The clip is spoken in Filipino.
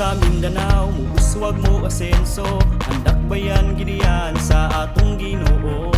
sa Mindanao Mubuswag mo asenso. Handak bayan ginian sa atong ginoo.